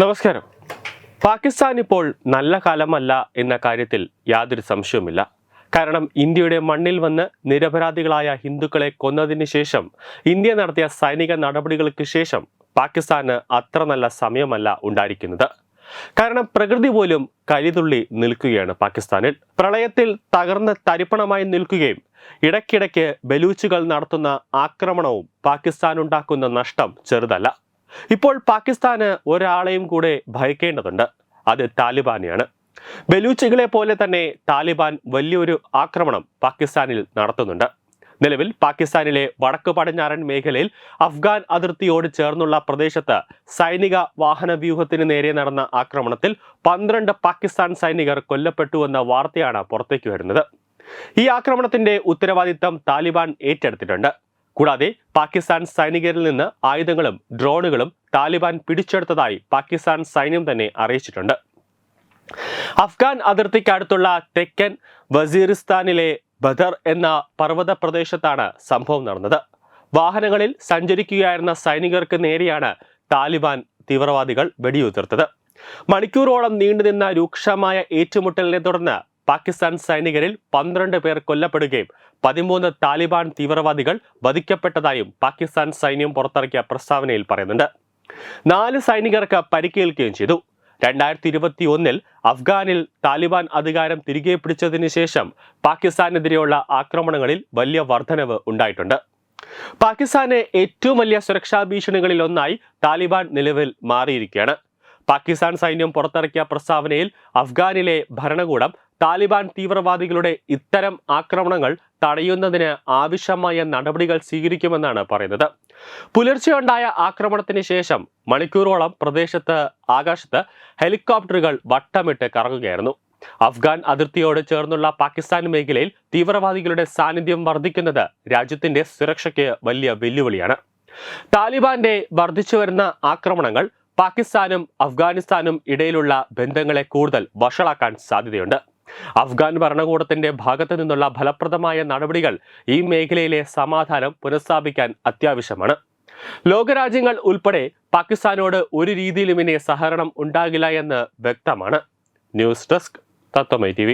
നമസ്കാരം. പാകിസ്ഥാൻ ഇപ്പോൾ നല്ല കാലമല്ല എന്ന കാര്യത്തിൽ യാതൊരു സംശയവുമില്ല. കാരണം ഇന്ത്യയുടെ മണ്ണിൽ വന്ന് നിരപരാധികളായ ഹിന്ദുക്കളെ കൊന്നതിന് ശേഷം ഇന്ത്യ നടത്തിയ സൈനിക നടപടികൾക്ക് ശേഷം പാകിസ്ഥാന് അത്ര നല്ല സമയമല്ല ഉണ്ടായിരിക്കുന്നത്. കാരണം പ്രകൃതി പോലും കലിതുള്ളി നിൽക്കുകയാണ് പാകിസ്ഥാനിൽ. പ്രളയത്തിൽ തകർന്ന് തരിപ്പണമായി നിൽക്കുകയും ഇടയ്ക്കിടയ്ക്ക് ബലൂച്ചുകൾ നടത്തുന്ന ആക്രമണവും പാകിസ്ഥാൻ ഉണ്ടാക്കുന്ന നഷ്ടം ചെറുതല്ല. ഇപ്പോൾ പാകിസ്ഥാന് ഒരാളെയും കൂടെ ഭയക്കേണ്ടതുണ്ട്. അത് താലിബാനെയാണ്. ബലൂച്ചുകളെ പോലെ തന്നെ താലിബാൻ വലിയൊരു ആക്രമണം പാകിസ്ഥാനിൽ നടത്തുന്നുണ്ട്. നിലവിൽ പാകിസ്ഥാനിലെ വടക്ക് പടിഞ്ഞാറൻ മേഖലയിൽ അഫ്ഗാൻ അതിർത്തിയോട് ചേർന്നുള്ള പ്രദേശത്ത് സൈനിക വാഹന വ്യൂഹത്തിന് നേരെ നടന്ന ആക്രമണത്തിൽ പന്ത്രണ്ട് പാകിസ്ഥാൻ സൈനികർ കൊല്ലപ്പെട്ടുവെന്ന വാർത്തയാണ് പുറത്തേക്ക് വരുന്നത്. ഈ ആക്രമണത്തിന്റെ ഉത്തരവാദിത്തം താലിബാൻ ഏറ്റെടുത്തിട്ടുണ്ട്. കൂടാതെ പാകിസ്ഥാൻ സൈനികരിൽ നിന്ന് ആയുധങ്ങളും ഡ്രോണുകളും താലിബാൻ പിടിച്ചെടുത്തതായി പാകിസ്ഥാൻ സൈന്യം തന്നെ അറിയിച്ചിട്ടുണ്ട്. അഫ്ഗാൻ അതിർത്തിക്കടുത്തുള്ള തെക്കൻ വസീറിസ്ഥാനിലെ ബദർ എന്ന പർവത പ്രദേശത്താണ് സംഭവം നടന്നത്. വാഹനങ്ങളിൽ സഞ്ചരിക്കുകയായിരുന്ന സൈനികർക്ക് നേരെയാണ് താലിബാൻ തീവ്രവാദികൾ വെടിയുതിർത്തത്. മണിക്കൂറോളം നീണ്ടുനിന്ന രൂക്ഷമായ ഏറ്റുമുട്ടലിനെ തുടർന്ന് പാകിസ്ഥാൻ സൈനികരിൽ പന്ത്രണ്ട് പേർ കൊല്ലപ്പെടുകയും പതിമൂന്ന് താലിബാൻ തീവ്രവാദികൾ വധിക്കപ്പെട്ടതായും പാകിസ്ഥാൻ സൈന്യം പുറത്തിറക്കിയ പ്രസ്താവനയിൽ പറയുന്നുണ്ട്. നാല് സൈനികർക്ക് പരിക്കേൽക്കുകയും ചെയ്തു. രണ്ടായിരത്തി ഇരുപത്തി ഒന്നിൽ അഫ്ഗാനിൽ താലിബാൻ അധികാരം തിരികെ പിടിച്ചതിന് ശേഷം പാകിസ്ഥാനെതിരെയുള്ള ആക്രമണങ്ങളിൽ വലിയ വർധനവ് ഉണ്ടായിട്ടുണ്ട്. പാകിസ്ഥാനെ ഏറ്റവും വലിയ സുരക്ഷാ ഭീഷണികളിൽ ഒന്നായി താലിബാൻ നിലവിൽ മാറിയിരിക്കുകയാണ്. പാകിസ്ഥാൻ സൈന്യം പുറത്തിറക്കിയ പ്രസ്താവനയിൽ അഫ്ഗാനിലെ ഭരണകൂടം താലിബാൻ തീവ്രവാദികളുടെ ഇത്തരം ആക്രമണങ്ങൾ തടയുന്നതിന് ആവശ്യമായ നടപടികൾ സ്വീകരിക്കുമെന്നാണ് പറയുന്നത്. പുലർച്ചെയുണ്ടായ ആക്രമണത്തിന് ശേഷം മണിക്കൂറോളം പ്രദേശത്ത് ആകാശത്ത് ഹെലികോപ്റ്ററുകൾ വട്ടമിട്ട് കറങ്ങുകയായിരുന്നു. അഫ്ഗാൻ അതിർത്തിയോട് ചേർന്നുള്ള പാകിസ്ഥാൻ മേഖലയിൽ തീവ്രവാദികളുടെ സാന്നിധ്യം വർദ്ധിക്കുന്നത് രാജ്യത്തിന്റെ സുരക്ഷയ്ക്ക് വലിയ വെല്ലുവിളിയാണ്. താലിബാന്റെ വർദ്ധിച്ചുവരുന്ന ആക്രമണങ്ങൾ പാകിസ്ഥാനും അഫ്ഗാനിസ്ഥാനും ഇടയിലുള്ള ബന്ധങ്ങളെ കൂടുതൽ വഷളാക്കാൻ സാധ്യതയുണ്ട്. അഫ്ഗാൻ ഭരണകൂടത്തിന്റെ ഭാഗത്തു നിന്നുള്ള ഫലപ്രദമായ നടപടികൾ ഈ മേഖലയിലെ സമാധാനം പുനഃസ്ഥാപിക്കാൻ അത്യാവശ്യമാണ്. ലോകരാജ്യങ്ങൾ ഉൾപ്പെടെ പാകിസ്ഥാനോട് ഒരു രീതിയിലും ഇനി സഹകരണം ഉണ്ടാകില്ല എന്ന് വ്യക്തമാണ്. ന്യൂസ് ഡെസ്ക് തത്വമൈ ടി